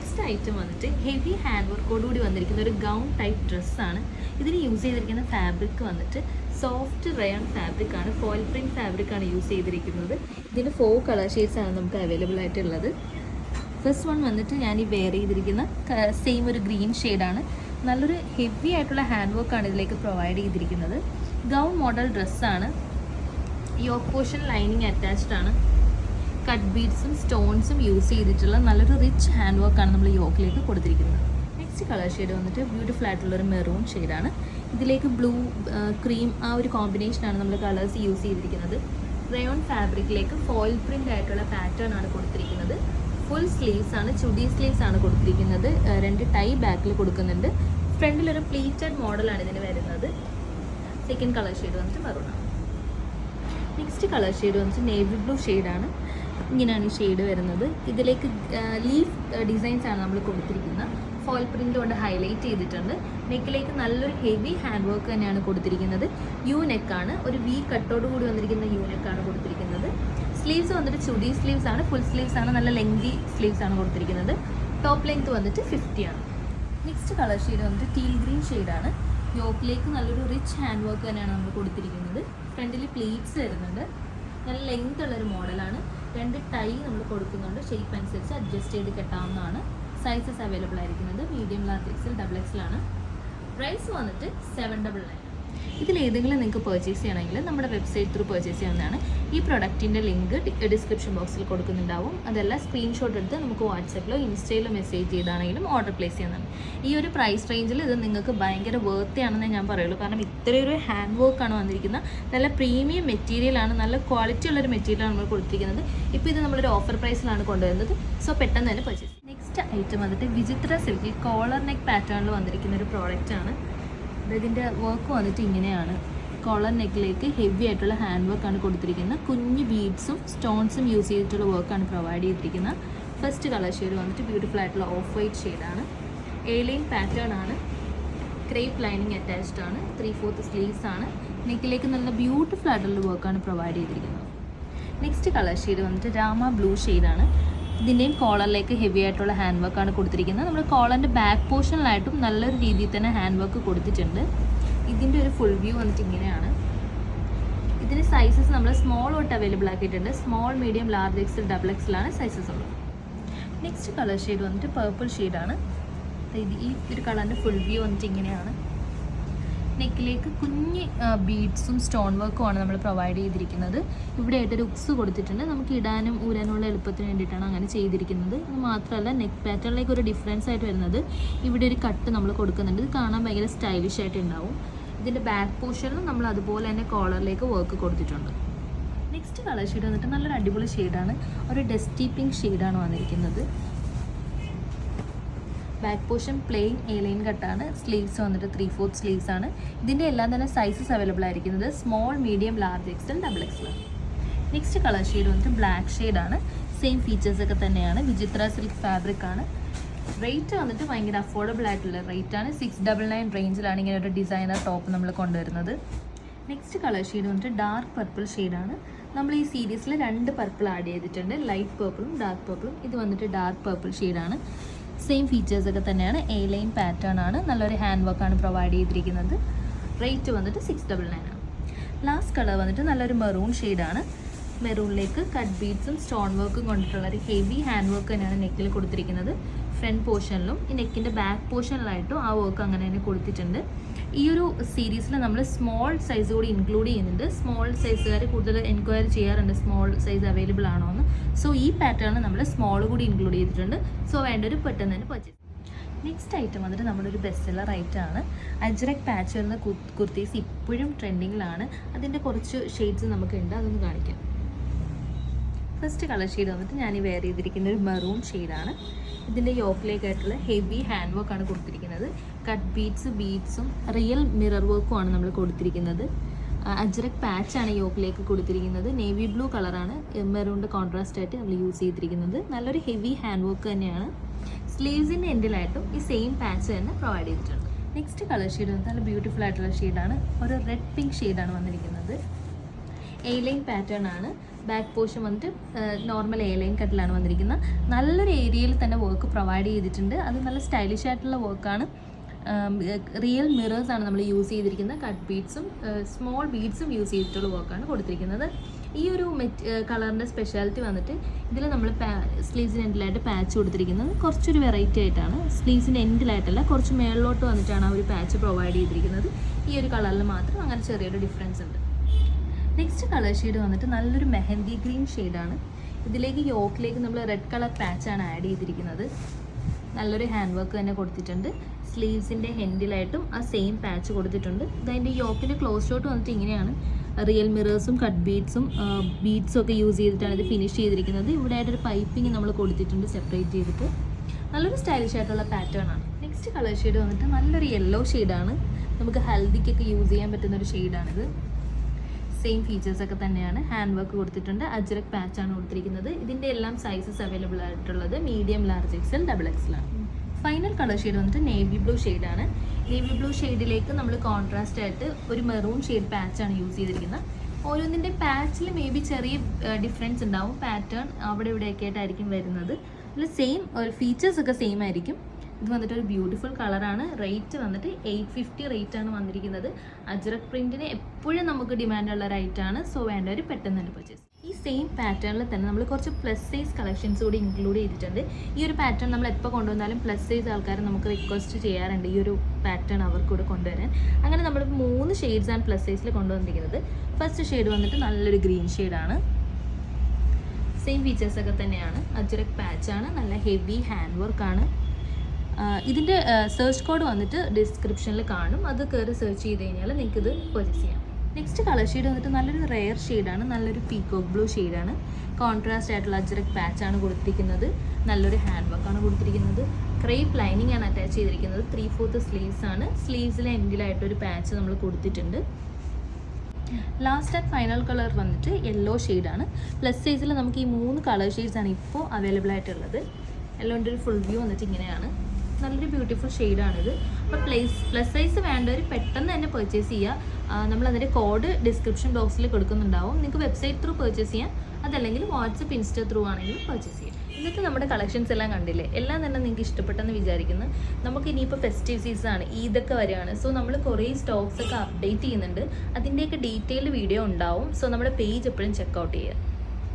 Next item വന്നിട്ട് heavy hand വർക്കോട് കൂടി വന്നിരിക്കുന്ന ഒരു ഗൗൺ ടൈപ്പ് ഡ്രസ്സാണ് ഇതിന് യൂസ് ചെയ്തിരിക്കുന്ന ഫാബ്രിക് വന്നിട്ട് സോഫ്റ്റ് റയൺ ഫാബ്രിക് ആണ് ഫോയിൽ പ്രിന്റ് ഫാബ്രിക് ആണ് യൂസ് ചെയ്തിരിക്കുന്നത്. ഇതിന് ഫോർ കളർ ഷെയ്ഡ്സ് ആണ് നമുക്ക് അവൈലബിൾ ആയിട്ടുള്ളത്. ഫസ്റ്റ് വൺ വന്നിട്ട് ഞാൻ ഈ വെയർ ചെയ്തിരിക്കുന്ന സെയിം ഒരു ഗ്രീൻ ഷെയ്ഡാണ് നല്ലൊരു ഹെവി ആയിട്ടുള്ള ഹാൻഡ് വർക്കാണ് ഇതിലേക്ക് പ്രൊവൈഡ് ചെയ്തിരിക്കുന്നത്. ഗൗൺ മോഡൽ ഡ്രസ്സാണ് യോക്ക് പോർഷൻ ലൈനിങ് അറ്റാച്ച്ഡ് ആണ്. കട്ട് ബീഡ്സും സ്റ്റോൺസും യൂസ് ചെയ്തിട്ടുള്ള നല്ലൊരു റിച്ച് ഹാൻഡ് വർക്കാണ് നമ്മൾ യോക്കിലേക്ക് കൊടുത്തിരിക്കുന്നത്. നെക്സ്റ്റ് കളർ ഷെയ്ഡ് വന്നിട്ട് ബ്യൂട്ടിഫുൾ ആയിട്ടുള്ള ഒരു മെറൂൺ ഷെയ്ഡാണ് ഇതിലേക്ക് ബ്ലൂ ക്രീം ആ ഒരു കോമ്പിനേഷനാണ് നമ്മൾ കളേഴ്സ് യൂസ് ചെയ്തിരിക്കുന്നത്. റയോൺ ഫാബ്രിക്കിലേക്ക് ഫോയിൽ പ്രിന്റ് ആയിട്ടുള്ള പാറ്റേൺ ആണ് കൊടുത്തിരിക്കുന്നത്. ഫുൾ സ്ലീവ്സ് ആണ് ചുടി സ്ലീവ്സ് ആണ് കൊടുത്തിരിക്കുന്നത്. രണ്ട് ടൈ ബാക്കിൽ കൊടുക്കുന്നുണ്ട്. ഫ്രണ്ടിൽ ഒരു പ്ലീറ്റഡ് മോഡലാണ് ഇതിന് വരുന്നത്. സെക്കൻഡ് കളർ ഷെയ്ഡ് വന്നിട്ട് മെറൂൺ ആണ്. നെക്സ്റ്റ് കളർ ഷെയ്ഡ് വന്നിട്ട് നേവി ബ്ലൂ ഷെയ്ഡാണ് ഇങ്ങനെയാണ് ഈ ഷെയ്ഡ് വരുന്നത്. ഇതിലേക്ക് ലീഫ് ഡിസൈൻസ് ആണ് നമ്മൾ കൊടുത്തിരിക്കുന്നത്. ഫോയിൽ പ്രിന്റ് കൊണ്ട് ഹൈലൈറ്റ് ചെയ്തിട്ടുണ്ട്. നെക്കിലേക്ക് നല്ലൊരു ഹെവി ഹാൻഡ് വർക്ക് തന്നെയാണ് കൊടുത്തിരിക്കുന്നത്. യു നെക്കാണ് ഒരു വി കട്ടോട് കൂടി വന്നിരിക്കുന്ന യു നെക്കാണ് കൊടുത്തിരിക്കുന്നത്. സ്ലീവ്സ് വന്നിട്ട് ചുടി സ്ലീവ്സ് ആണ്. ഫുൾ സ്ലീവ്സ് ആണ്. നല്ല ലെങ്തി സ്ലീവ്സ് ആണ് കൊടുത്തിരിക്കുന്നത്. ടോപ്പ് ലെങ്ത് വന്നിട്ട് ഫിഫ്റ്റി ആണ്. നെക്സ്റ്റ് കളർ ഷെയ്ഡ് വന്നിട്ട് ടീൽ ഗ്രീൻ ഷെയ്ഡാണ് യോക്കിലേക്ക് നല്ലൊരു റിച്ച് ഹാൻഡ് വർക്ക് തന്നെയാണ് നമ്മൾ കൊടുത്തിരിക്കുന്നത്. ഫ്രണ്ടിൽ പ്ലീറ്റ്സ് വരുന്നുണ്ട്. നല്ല ലെങ്ത് ഉള്ളൊരു മോഡലാണ് ടൈ നമ്മൾ കൊടുക്കുന്നുണ്ട്. ഷേപ്പ് അനുസരിച്ച് അഡ്ജസ്റ്റ് ചെയ്ത് കെട്ടാവുന്നതാണ്. സൈസസ് അവൈലബിൾ ആയിരിക്കുന്നത്. മീഡിയം ലാർജ് എക്സൽ ഡബിൾ എക്സിലാണ് പ്രൈസ് വന്നിട്ട് സെവൻ ഡബിൾ നയൻ ഇതിൽ ഏതെങ്കിലും നിങ്ങൾക്ക് പർച്ചേസ് ചെയ്യണമെങ്കിൽ നമ്മുടെ വെബ്സൈറ്റ് ത്രൂ പർച്ചേസ് ചെയ്യാവുന്നതാണ്. ഈ പ്രൊഡക്റ്റിന്റെ ലിങ്ക് ഡിസ്ക്രിപ്ഷൻ ബോക്സിൽ കൊടുക്കുന്നുണ്ടാവും. അതല്ല സ്ക്രീൻഷോട്ട് എടുത്ത് നമുക്ക് വാട്സാപ്പിലോ ഇൻസ്റ്റയിലോ മെസ്സേജ് ചെയ്താണെങ്കിലും ഓർഡർ പ്ലേസ് ചെയ്യുന്നതാണ് ഈ ഒരു പ്രൈസ് റേഞ്ചിൽ ഇത് നിങ്ങൾക്ക് ഭയങ്കര വേർത്ത് ആണെന്ന് ഞാൻ പറയുള്ളൂ. കാരണം ഇത്രയൊരു ഹാൻഡ് വർക്കാണ് വന്നിരിക്കുന്നത്. നല്ല പ്രീമിയം മെറ്റീരിയലാണ് നല്ല ക്വാളിറ്റി ഉള്ളൊരു മെറ്റീരിയലാണ് നമ്മൾ കൊടുത്തിരിക്കുന്നത്. ഇപ്പോൾ ഇത് നമ്മളൊരു ഓഫർ പ്രൈസിലാണ് കൊണ്ടുവരുന്നത്. സോ പെട്ടെന്ന് തന്നെ പർച്ചേസ് നെക്സ്റ്റ് ഐറ്റം വന്നിട്ട് വിചിത്ര സിൽക്കിൽ കോളർ നെക്ക് പാറ്റേണിൽ വന്നിരിക്കുന്ന ഒരു പ്രോഡക്റ്റ് ആണ്. ഇതിന്റെ വർക്ക് വന്നിട്ട് ഇങ്ങനെയാണ്. കോളർ നെക്കിലേക്ക് ഹെവി ആയിട്ടുള്ള ഹാൻഡ് വർക്കാണ് കൊടുത്തിരിക്കുന്നത്. കുഞ്ഞ് ബീഡ്സും സ്റ്റോൺസും യൂസ് ചെയ്തിട്ടുള്ള വർക്കാണ് പ്രൊവൈഡ് ചെയ്തിരിക്കുന്നത്. ഫസ്റ്റ് കളർ ഷെയ്ഡ് വന്നിട്ട് ബ്യൂട്ടിഫുൾ ആയിട്ടുള്ള ഓഫ് വൈറ്റ് ഷെയ്ഡാണ് എയിലൈൻ പാറ്റേൺ ആണ്. ക്രേപ്പ് ലൈനിങ് അറ്റാച്ച്ഡ് ആണ്. ത്രീ ഫോർത്ത് സ്ലീവ്സ് ആണ് നെക്കിലേക്ക് നല്ല ബ്യൂട്ടിഫുൾ ആയിട്ടുള്ള വർക്കാണ് പ്രൊവൈഡ് ചെയ്തിരിക്കുന്നത്. നെക്സ്റ്റ് കളർ ഷെയ്ഡ് വന്നിട്ട് രാമ ബ്ലൂ ഷെയ്ഡാണ് ഇതിന്റെയും കോളറിലേക്ക് ഹെവി ആയിട്ടുള്ള ഹാൻഡ് വർക്കാണ് കൊടുത്തിരിക്കുന്നത്. നമ്മൾ കോളറിന്റെ ബാക്ക് പോർഷനിലായിട്ടും നല്ലൊരു രീതിയിൽ തന്നെ ഹാൻഡ് വർക്ക് കൊടുത്തിട്ടുണ്ട്. ഇതിന്റെ ഒരു ഫുൾ വ്യൂ വന്നിട്ട് ഇങ്ങനെയാണ്. ഇതിന് സൈസസ് നമ്മൾ സ്മോൾ തൊട്ട് അവൈലബിൾ ആക്കിയിട്ടുണ്ട്. Small medium large XL double എക്സലാണ് sizes ഉള്ളത്. നെക്സ്റ്റ് കളർ ഷെയ്ഡ് വന്നിട്ട് പേർപ്പിൾ ഷെയ്ഡാണ് ഇത് ഈ ഒരു കളറിന്റെ ഫുൾ വ്യൂ വന്നിട്ട് ഇങ്ങനെയാണ്. നെക്കിലേക്ക് കുഞ്ഞ് ബീഡ്സും സ്റ്റോൺ വർക്കുമാണ് നമ്മൾ പ്രൊവൈഡ് ചെയ്തിരിക്കുന്നത്. ഇവിടെ ആയിട്ടൊരു ഉക്സ് കൊടുത്തിട്ടുണ്ട്. നമുക്ക് ഇടാനും ഊരാനുള്ള എളുപ്പത്തിന് വേണ്ടിയിട്ടാണ് അങ്ങനെ ചെയ്തിരിക്കുന്നത്. അത് മാത്രമല്ല നെക്ക് പാറ്റേണിലേക്ക് ഒരു ഡിഫറൻസ് ആയിട്ട് വരുന്നത്. ഇവിടെ ഒരു കട്ട് നമ്മൾ കൊടുക്കുന്നുണ്ട്. ഇത് കാണാൻ ഭയങ്കര സ്റ്റൈലിഷ് ആയിട്ട് ഉണ്ടാവും. ഇതിന്റെ ബാക്ക് പോർഷനിലും നമ്മൾ അതുപോലെ തന്നെ കോളറിലേക്ക് വർക്ക് കൊടുത്തിട്ടുണ്ട്. നെക്സ്റ്റ് കളർ ഷെയ്ഡ് വന്നിട്ട് നല്ലൊരു അടിപൊളി ഷെയ്ഡാണ് ഒരു ഡസ്റ്റി പിങ്ക് ഷെയ്ഡാണ് വന്നിരിക്കുന്നത്. Back portion plain A line കട്ടാണ് sleeves വന്നിട്ട് ത്രീ ഫോർത്ത് സ്ലീവ്സ് ആണ്. ഇതിന്റെ എല്ലാം തന്നെ സൈസസ് അവൈലബിൾ ആയിരിക്കുന്നത് small medium large XL double XL next colour shade വന്നിട്ട് ബ്ലാക്ക് ഷെയ്ഡാണ് സെയിം ഫീച്ചേഴ്സ് ഒക്കെ തന്നെയാണ്. വിചിത്ര സിൽക്ക് ഫാബ്രിക് ആണ്. റേറ്റ് വന്നിട്ട് ഭയങ്കര അഫോർഡബിൾ ആയിട്ടുള്ള റേറ്റ് ആണ്. സിക്സ് ഡബിൾ നയൻ റേഞ്ചിലാണ് ഇങ്ങനെ ഒരു ഡിസൈനർ ടോപ്പ് നമ്മൾ കൊണ്ടുവരുന്നത്. നെക്സ്റ്റ് കളർ ഷെയ്ഡ് വന്നിട്ട് ഡാർക്ക് പർപ്പിൾ ഷെയ്ഡാണ് നമ്മൾ ഈ സീരീസിൽ രണ്ട് പർപ്പിൾ ആഡ് ചെയ്തിട്ടുണ്ട്. ലൈറ്റ് പർപ്പിളും ഡാർക്ക് പർപ്പിളും ഇത് വന്നിട്ട് ഡാർക്ക് പർപ്പിൾ ഷെയ്ഡാണ് സെയിം ഫീച്ചേഴ്സ് ഒക്കെ തന്നെയാണ്. എ ലൈൻ പാറ്റേൺ ആണ്. നല്ലൊരു ഹാൻഡ് വർക്കാണ് പ്രൊവൈഡ് ചെയ്തിരിക്കുന്നത്. റേറ്റ് വന്നിട്ട് സിക്സ് ഡബിൾ നയൻ ആണ്. ലാസ്റ്റ് കളർ വന്നിട്ട് നല്ലൊരു മെറൂൺ ഷെയ്ഡാണ് മെറൂണിലേക്ക് കട്ട് ബീഡ്സും സ്റ്റോൺ വർക്കും കൊണ്ടിട്ടുള്ള ഒരു ഹെവി ഹാൻഡ് വർക്ക് തന്നെയാണ് നെക്കിൽ കൊടുത്തിരിക്കുന്നത്. ഫ്രണ്ട് പോർഷനിലും ഈ നെക്കിന്റെ ബാക്ക് പോർഷനിലായിട്ടും ആ വർക്ക് അങ്ങനെ തന്നെ കൊടുത്തിട്ടുണ്ട്. ഈ ഒരു സീരീസിൽ നമ്മൾ സ്മോൾ സൈസ് കൂടി ഇൻക്ലൂഡ് ചെയ്യുന്നുണ്ട്. സ്മോൾ സൈസുകാർ കൂടുതൽ എൻക്വയറി ചെയ്യാറുണ്ട് സ്മോൾ സൈസ് അവൈലബിൾ ആണോ എന്ന്. സോ ഈ പാറ്റേൺ നമ്മൾ സ്മോൾ കൂടി ഇൻക്ലൂഡ് ചെയ്തിട്ടുണ്ട്. സോ വേണ്ടൊരു പെട്ടെന്ന് തന്നെ പർച്ചേസ് നെക്സ്റ്റ് ഐറ്റം വന്നിട്ട് നമ്മുടെ ഒരു ബെസ്റ്റ് സെല്ലർ ഐറ്റം ആണ്. അജ്രക് പാച്ച് വരുന്ന കുർത്തീസ് ഇപ്പോഴും ട്രെൻഡിങ്ങിലാണ് അതിന്റെ കുറച്ച് ഷെയ്ഡ്സ് നമുക്കുണ്ട്. അതൊന്ന് കാണിക്കാം. ഫസ്റ്റ് കളർ ഷെയ്ഡ് വന്നിട്ട് ഞാൻ ഈ വെയർ ചെയ്തിരിക്കുന്ന ഒരു മെറൂൺ ഷെയ്ഡാണ് ഇതിന്റെ യോക്കിലേക്കായിട്ടുള്ള ഹെവി ഹാൻഡ് വർക്കാണ് കൊടുത്തിരിക്കുന്നത്. കട്ട് ബീഡ്സ് ബീഡ്സും റിയൽ മിറർ വർക്കും ആണ് നമ്മൾ കൊടുത്തിരിക്കുന്നത്. അജ്രക് പാച്ചാണ് യോക്കിലേക്ക് കൊടുത്തിരിക്കുന്നത്. നേവി ബ്ലൂ കളറാണ് മെറൂണിന്റെ കോൺട്രാസ്റ്റ് ആയിട്ട് നമ്മൾ യൂസ് ചെയ്തിരിക്കുന്നത്. നല്ലൊരു ഹെവി ഹാൻഡ് വർക്ക് തന്നെയാണ്. സ്ലീവ്സിന്റെ എൻഡിലായിട്ടും ഈ സെയിം പാച്ച് തന്നെ പ്രൊവൈഡ് ചെയ്തിട്ടുണ്ട്. നെക്സ്റ്റ് കളർ ഷെയ്ഡ് വന്നിട്ട് നല്ല ബ്യൂട്ടിഫുൾ ആയിട്ടുള്ള ഷെയ്ഡാണ് ഒരു റെഡ് പിങ്ക് ഷെയ്ഡാണ് വന്നിരിക്കുന്നത്. എ ലൈൻ പാറ്റേൺ ആണ്. ബാക്ക് പോർഷൻ വന്നിട്ട് നോർമൽ എ ലൈൻ കട്ടിലാണ് വന്നിരിക്കുന്നത്. നല്ലൊരു ഏരിയയിൽ തന്നെ വർക്ക് പ്രൊവൈഡ് ചെയ്തിട്ടുണ്ട്. അത് നല്ല സ്റ്റൈലിഷ് ആയിട്ടുള്ള വർക്കാണ് റിയൽ മിറേഴ്സ് ആണ് നമ്മൾ യൂസ് ചെയ്തിരിക്കുന്നത്. കട്ട് ബീഡ്സും സ്മോൾ ബീഡ്സും യൂസ് ചെയ്തിട്ടുള്ള വർക്കാണ് കൊടുത്തിരിക്കുന്നത്. ഈ ഒരു മെറ്റ് കളറിന്റെ സ്പെഷ്യാലിറ്റി വന്നിട്ട് ഇതിൽ നമ്മൾ പാ സ്ലീവ്സിന്റെ എൻഡിലായിട്ട് പാച്ച് കൊടുത്തിരിക്കുന്നത്. കുറച്ചൊരു വെറൈറ്റി ആയിട്ടാണ്. സ്ലീവ്സിന്റെ എൻഡിലായിട്ടല്ല കുറച്ച് മേളിലോട്ട് വന്നിട്ടാണ് ആ ഒരു പാച്ച് പ്രൊവൈഡ് ചെയ്തിരിക്കുന്നത്. ഈ ഒരു കളറിൽ മാത്രം അങ്ങനെ ചെറിയൊരു ഡിഫറൻസ് ഉണ്ട്. നെക്സ്റ്റ് കളർ ഷെയ്ഡ് വന്നിട്ട് നല്ലൊരു മെഹന്തി ഗ്രീൻ ഷെയ്ഡാണ് ഇതിലേക്ക് യോക്കിലേക്ക് നമ്മൾ റെഡ് കളർ പാച്ചാണ് ആഡ് ചെയ്തിരിക്കുന്നത്. നല്ലൊരു ഹാൻഡ് വർക്ക് തന്നെ കൊടുത്തിട്ടുണ്ട്. സ്ലീവ്സിന്റെ ഹെൻഡിലായിട്ടും ആ സെയിം പാച്ച് കൊടുത്തിട്ടുണ്ട്. ഇതതിന്റെ യോക്കിന്റെ ക്ലോസ് ഷോട്ട് വന്നിട്ട് ഇങ്ങനെയാണ്. റിയൽ മിറേഴ്സും കട്ട് ബീഡ്സും ബീഡ്സും ഒക്കെ യൂസ് ചെയ്തിട്ടാണ് ഇത് ഫിനിഷ് ചെയ്തിരിക്കുന്നത്. ഇവിടെ ആയിട്ടൊരു പൈപ്പിംഗ് നമ്മൾ കൊടുത്തിട്ടുണ്ട് സെപ്പറേറ്റ് ചെയ്തിട്ട്. നല്ലൊരു സ്റ്റൈലിഷ് ആയിട്ടുള്ള പാറ്റേൺ ആണ്. നെക്സ്റ്റ് കളർ ഷെയ്ഡ് വന്നിട്ട് നല്ലൊരു യെല്ലോ ഷെയ്ഡാണ് നമുക്ക് ഹൽദിക്കൊക്കെ യൂസ് ചെയ്യാൻ പറ്റുന്ന ഒരു ഷെയ്ഡാണിത് സെയിം ഫീച്ചേഴ്സ് ഒക്കെ തന്നെയാണ് ഹാൻഡ് വർക്ക് കൊടുത്തിട്ടുണ്ട്. അജ്രക് ആണ് കൊടുത്തിരിക്കുന്നത്. ഇതിന്റെ എല്ലാം സൈസസ് അവൈലബിൾ ആയിട്ടുള്ളത് മീഡിയം ലാർജ് എക്സൽ ഡബിൾ എക്സലാണ് ഫൈനൽ കളർ ഷെയ്ഡ് വന്നിട്ട് നേവി ബ്ലൂ ഷെയ്ഡാണ് നേവി ബ്ലൂ ഷെയ്ഡിലേക്ക് നമ്മൾ കോൺട്രാസ്റ്റ് ആയിട്ട് ഒരു മെറൂൺ ഷെയ്ഡ് ആണ് യൂസ് ചെയ്തിരിക്കുന്നത്. ഓരോന്നിന്റെ പാച്ചിൽ മേ ബി ചെറിയ ഡിഫറൻസ് ഉണ്ടാവും. പാറ്റേൺ അവിടെ ഇവിടെയൊക്കെ ആയിട്ടായിരിക്കും വരുന്നത്. അതിൽ സെയിം ഫീച്ചേഴ്സ് ഒക്കെ സെയിം ആയിരിക്കും. ഇത് വന്നിട്ട് ഒരു ബ്യൂട്ടിഫുൾ കളറാണ് റേറ്റ് വന്നിട്ട് എയ്റ്റ് ഫിഫ്റ്റി റേറ്റ് ആണ് വന്നിരിക്കുന്നത്. അജ്രക് പ്രിന്റിന് എപ്പോഴും നമുക്ക് ഡിമാൻഡുള്ള റൈറ്റാണ് സോ വേണ്ട ഒരു പെട്ടെന്ന് തന്നെ പർച്ചേസ് ഈ സെയിം പാറ്റേണിൽ തന്നെ നമ്മൾ കുറച്ച് പ്ലസ് സൈസ് കളക്ഷൻസ് കൂടി ഇൻക്ലൂഡ് ചെയ്തിട്ടുണ്ട്. ഈ ഒരു പാറ്റേൺ നമ്മൾ എപ്പോൾ കൊണ്ടുവന്നാലും പ്ലസ് സൈസ് ആൾക്കാർ നമുക്ക് റിക്വസ്റ്റ് ചെയ്യാറുണ്ട്. ഈ ഒരു പാറ്റേൺ അവർക്ക് കൂടെ കൊണ്ടുവരാൻ. അങ്ങനെ നമ്മൾ മൂന്ന് ഷെയ്ഡ്സ് ആണ് പ്ലസ് സൈസിൽ കൊണ്ടുവന്നിരിക്കുന്നത്. ഫസ്റ്റ് ഷെയ്ഡ് വന്നിട്ട് നല്ലൊരു ഗ്രീൻ ഷെയ്ഡാണ് സെയിം ഫീച്ചേഴ്സ് ഒക്കെ തന്നെയാണ്. അജ്രക് പാച്ചാണ് നല്ല ഹെവി ഹാൻഡ് വർക്കാണ് ഇതിന്റെ സെർച്ച് കോഡ് വന്നിട്ട് ഡിസ്ക്രിപ്ഷനിൽ കാണും. അത് കയറി സെർച്ച് ചെയ്ത് കഴിഞ്ഞാൽ നിങ്ങൾക്ക് ഇത് പർച്ചേസ് ചെയ്യാം. നെക്സ്റ്റ് കളർ ഷെയ്ഡ് വന്നിട്ട് നല്ലൊരു റെയർ ഷെയ്ഡാണ് നല്ലൊരു പീക്കോക്ക് ബ്ലൂ ഷെയ്ഡാണ് കോൺട്രാസ്റ്റ് ആയിട്ടുള്ള അജ്രക് പാച്ചാണ് കൊടുത്തിരിക്കുന്നത്. നല്ലൊരു ഹാൻഡ് വർക്കാണ് കൊടുത്തിരിക്കുന്നത്. ക്രേപ്പ് ലൈനിങ് ആണ് അറ്റാച്ച് ചെയ്തിരിക്കുന്നത്. ത്രീ ഫോർത്ത് സ്ലീവ്സ് ആണ്. സ്ലീവ്സിലെ എൻഡിലായിട്ടൊരു പാച്ച് നമ്മൾ കൊടുത്തിട്ടുണ്ട്. ലാസ്റ്റ് ആൻഡ് ഫൈനൽ കളർ വന്നിട്ട് യെല്ലോ ഷെയ്ഡാണ് പ്ലസ് സൈസിൽ നമുക്ക് ഈ മൂന്ന് കളർ ഷെയ്ഡ്സ് ആണ് ഇപ്പോൾ അവൈലബിൾ ആയിട്ടുള്ളത്. എല്ലാം ഒരു ഫുൾ വ്യൂ വന്നിട്ട് ഇങ്ങനെയാണ്. നല്ലൊരു ബ്യൂട്ടിഫുൾ ഷെയ്ഡാണിത് അപ്പോൾ പ്ലേസ് പ്ലസ് സൈസ് വേണ്ടവർ പെട്ടെന്ന് തന്നെ പർച്ചേസ് ചെയ്യുക നമ്മൾ അതിന്റെ കോഡ് ഡിസ്ക്രിപ്ഷൻ ബോക്സിൽ കൊടുക്കുന്നുണ്ടാവും. നിങ്ങൾക്ക് വെബ്സൈറ്റ് ത്രൂ പർച്ചേസ് ചെയ്യാം. അതല്ലെങ്കിൽ വാട്സപ്പ് ഇൻസ്റ്റ ത്രൂ ആണെങ്കിലും പർച്ചേസ് ചെയ്യാം. ഇന്നത്തെ നമ്മുടെ കളക്ഷൻസ് എല്ലാം കണ്ടില്ലേ? എല്ലാം തന്നെ നിങ്ങൾക്ക് ഇഷ്ടപ്പെട്ടെന്ന് വിചാരിക്കുന്നു. നമുക്ക് ഇനിയിപ്പോൾ ഫെസ്റ്റീവ് സീസൺ ആണ് ഈദൊക്കെ വരികയാണ്. സോ നമ്മൾ കുറേ സ്റ്റോക്സ് ഒക്കെ അപ്ഡേറ്റ് ചെയ്യുന്നുണ്ട്. അതിന്റെയൊക്കെ ഡീറ്റെയിൽഡ് വീഡിയോ ഉണ്ടാവും. സോ നമ്മുടെ പേജ് എപ്പോഴും ചെക്കൗട്ട് ചെയ്യുക.